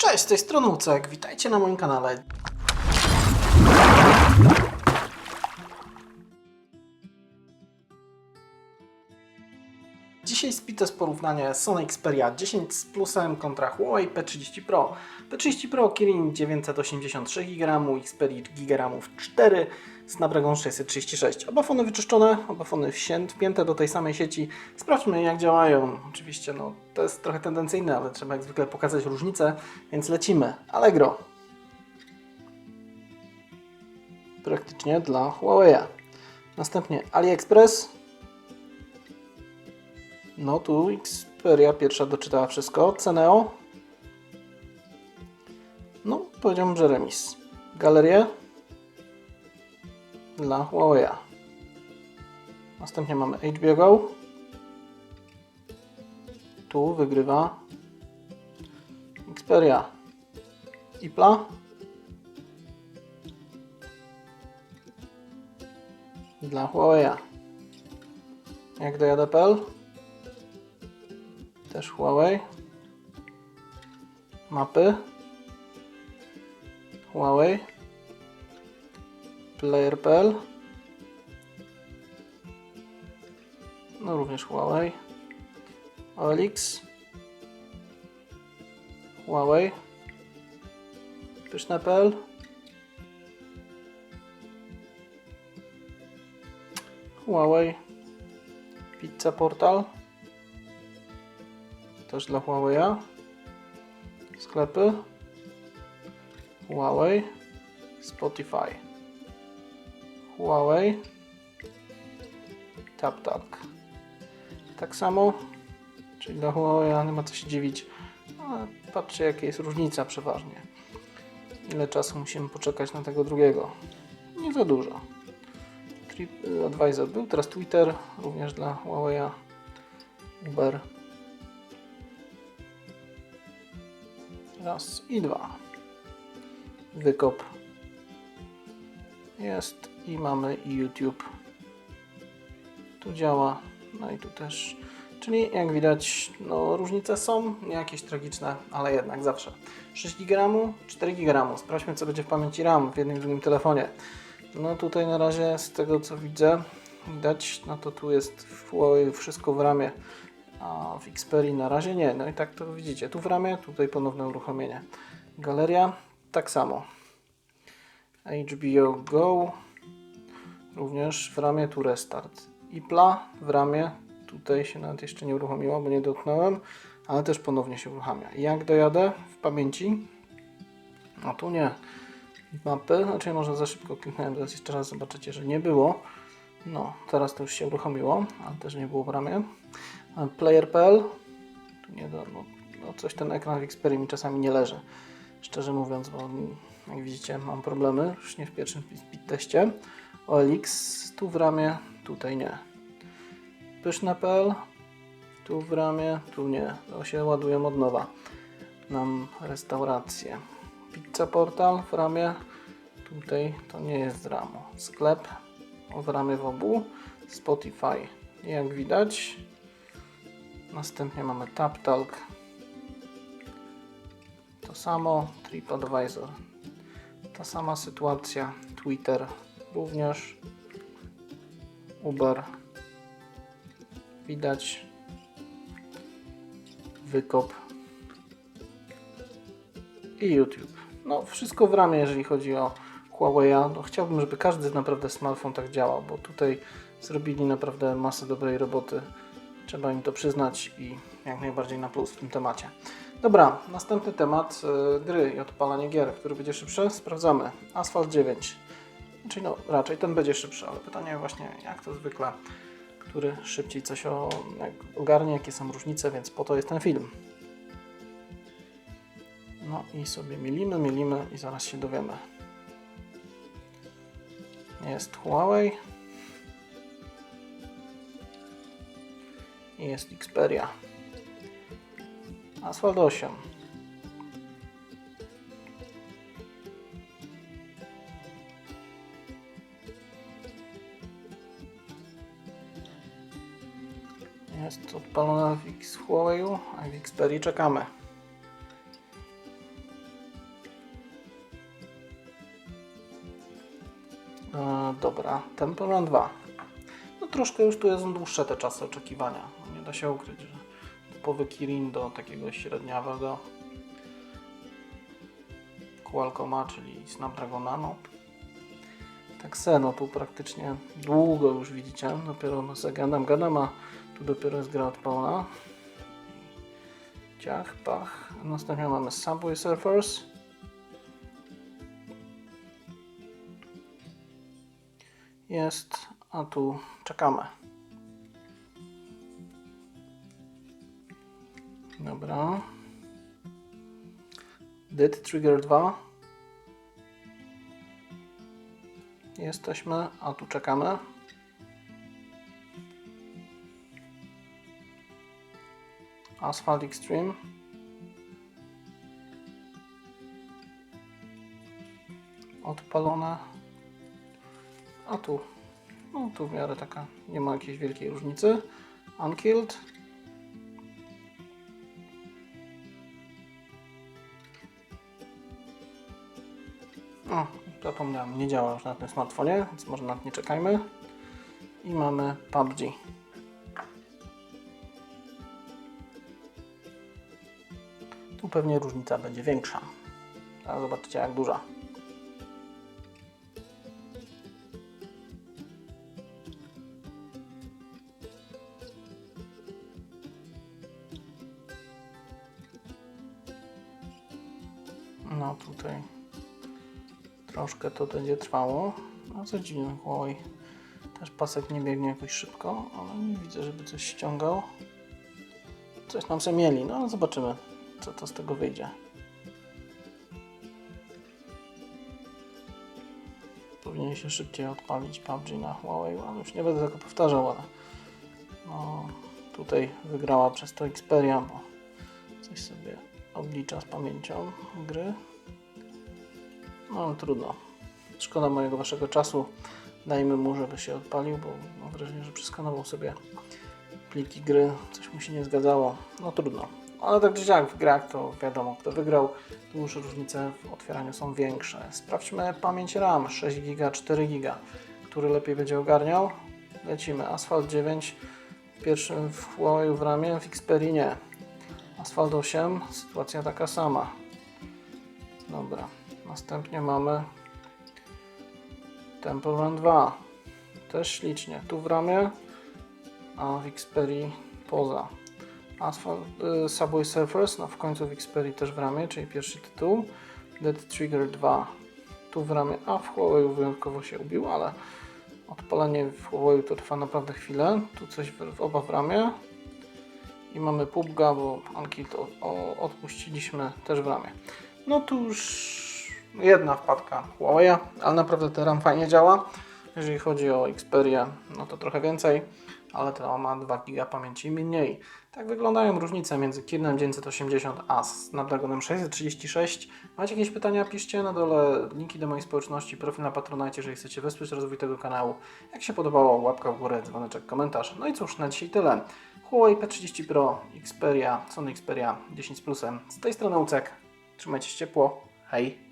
Cześć, z tej strony Ucek, witajcie na moim kanale. Dzisiaj spite porównanie Sony Xperia 10 z plusem kontra Huawei P30 Pro. P30 Pro Kirin 983 GB, Xperia GB 4, Snapdragon 636. Oba fony wyczyszczone, oba fony wpięte do tej samej sieci. Sprawdźmy jak działają. Oczywiście no, to jest trochę tendencyjne, ale trzeba jak zwykle pokazać różnicę, więc lecimy. Allegro. Praktycznie dla Huawei. Następnie AliExpress. No tu Xperia pierwsza doczytała wszystko. Ceneo. No, powiedziałbym, że remis. Galerię dla Huawei. Następnie mamy HBO Go. Tu wygrywa Xperia. Ipla. Dla Huawei. Jak dojadę Apple? Też Huawei. Mapy. Huawei. Player.pl. No również Huawei. OLX. Huawei. Pyszne.pl. Huawei. Pizza Portal. Też dla Huawei. Sklepy. Huawei. Spotify. Huawei. TapTalk. Tak samo, czyli dla Huawei nie ma co się dziwić. Ale patrzcie, jaka jest różnica przeważnie. Ile czasu musimy poczekać na tego drugiego? Nie za dużo. TripAdvisor był, teraz Twitter, również dla Huawei. Uber. Raz i dwa. Wykop. Jest i mamy YouTube. Tu działa, no i tu też. Czyli jak widać, no różnice są, nie jakieś tragiczne, ale jednak zawsze. 6 GB, 4 GB. Sprawdźmy co będzie w pamięci RAM w jednym i drugim telefonie. No tutaj na razie z tego co widzę, widać, no to tu jest wszystko w ramie, a w Xperia na razie nie. No i tak to widzicie, tu w ramie, tutaj ponowne uruchomienie. Galeria, tak samo. HBO Go, również w ramie, tu restart. Ipla w ramie, tutaj się nawet jeszcze nie uruchomiła, bo nie dotknąłem, ale też ponownie się uruchamia. Jak dojadę w pamięci? No tu nie. Mapy, znaczy może za szybko kliknąłem, teraz jeszcze raz zobaczycie, że nie było. No, teraz to już się uruchomiło, ale też nie było w ramie. Player.pl, nie no, no coś ten ekran w Xperia mi czasami nie leży. Szczerze mówiąc, bo jak widzicie mam problemy, już nie w pierwszym speed teście. OLX, tu w ramie, tutaj nie. Pyszne.pl, tu w ramie, tu nie. To się ładują od nowa. Nam restaurację. Pizza Portal w ramie, tutaj to nie jest z ramu. Sklep w ramie w obu. Spotify, jak widać. Następnie mamy TapTalk. To samo. TripAdvisor. Ta sama sytuacja. Twitter również. Uber. Widać. Wykop. I YouTube. No, wszystko w ramie, jeżeli chodzi o Huawei. No, chciałbym, żeby każdy naprawdę smartfon tak działał, bo tutaj zrobili naprawdę masę dobrej roboty. Trzeba im to przyznać i jak najbardziej na plus w tym temacie. Dobra, następny temat. y, Gry i odpalanie gier. Który będzie szybszy? Sprawdzamy. Asphalt 9. Czyli no, raczej ten będzie szybszy, ale pytanie właśnie, jak to zwykle, który szybciej coś o, ogarnie, jakie są różnice, więc po to jest ten film. No i sobie mielimy, mielimy i zaraz się dowiemy. Jest Huawei. jest Xperia. Asfalt 8. Jest odpalona w X Huawei'u, a w Xperii czekamy. E, dobra, Temporan 2. No troszkę już tu jest dłuższe te czasy oczekiwania. Da się ukryć, że typowy Kirin do takiego średniawego Qualcomma, czyli Snapdragona, no tak se, no tu praktycznie długo już widzicie, dopiero no z gadam, gadam, a tu dopiero jest gra odpalona. Ciach, pach. Następnie mamy Subway Surfers. Jest, a tu czekamy. Dobra. Dead Trigger 2. Jesteśmy, a tu czekamy. Asphalt Extreme. Odpalone. A tu, no tu w miarę taka, nie ma jakiejś wielkiej różnicy. Unkilled. O, zapomniałem, nie działa już na tym smartfonie, więc może nad nie czekajmy. I mamy PUBG. Tu pewnie różnica będzie większa. A zobaczycie jak duża. No tutaj troszkę to będzie trwało. No co dziwne, Huawei też pasek nie biegnie jakoś szybko, ale nie widzę, żeby coś ściągał. Coś nam se mieli, no zobaczymy, co to z tego wyjdzie. Powinien się szybciej odpalić PUBG na Huawei, ale już nie będę tego powtarzał, ale no, tutaj wygrała przez to Xperia, bo coś sobie oblicza z pamięcią gry. No trudno. Szkoda mojego waszego czasu. Dajmy mu, żeby się odpalił, bo mam wrażenie, że przeskanował sobie pliki gry. Coś mu się nie zgadzało. No trudno. Ale tak czy siak w grach to wiadomo kto wygrał. Tu już różnice w otwieraniu są większe. Sprawdźmy pamięć RAM 6 GB, 4 GB. Który lepiej będzie ogarniał? Lecimy. Asphalt 9 w pierwszym w Huawei w ramie, w Xperia nie. Asphalt 8, sytuacja taka sama. Dobra. Następnie mamy Temple Run 2. Też ślicznie. Tu w ramie, a w Xperia poza. Asphalt, y, Subway Surfers, no w końcu w Xperia też w ramię, czyli pierwszy tytuł. Dead Trigger 2 tu w ramię, a w Huawei wyjątkowo się ubił, ale odpalenie w Huawei to trwa naprawdę chwilę. Tu coś w, w oba w ramię. I mamy PUBG'a, bo Unkilled o- o- odpuściliśmy też w ramię. No tu jedna wpadka Huawei, ale naprawdę ten RAM fajnie działa. Jeżeli chodzi o Xperia, no to trochę więcej, ale to ma 2 GB pamięci mniej. Tak wyglądają różnice między Kirnem 980 a Snapdragonem 636. Macie jakieś pytania? Piszcie na dole linki do mojej społeczności, profil na Patronite, jeżeli chcecie wesprzeć rozwój tego kanału. Jak się podobało, łapka w górę, dzwoneczek, komentarz. No i cóż, na dzisiaj tyle. Huawei P30 Pro, Xperia, Sony Xperia 10 z plusem. Z tej strony Ucek. Trzymajcie się ciepło. Hej!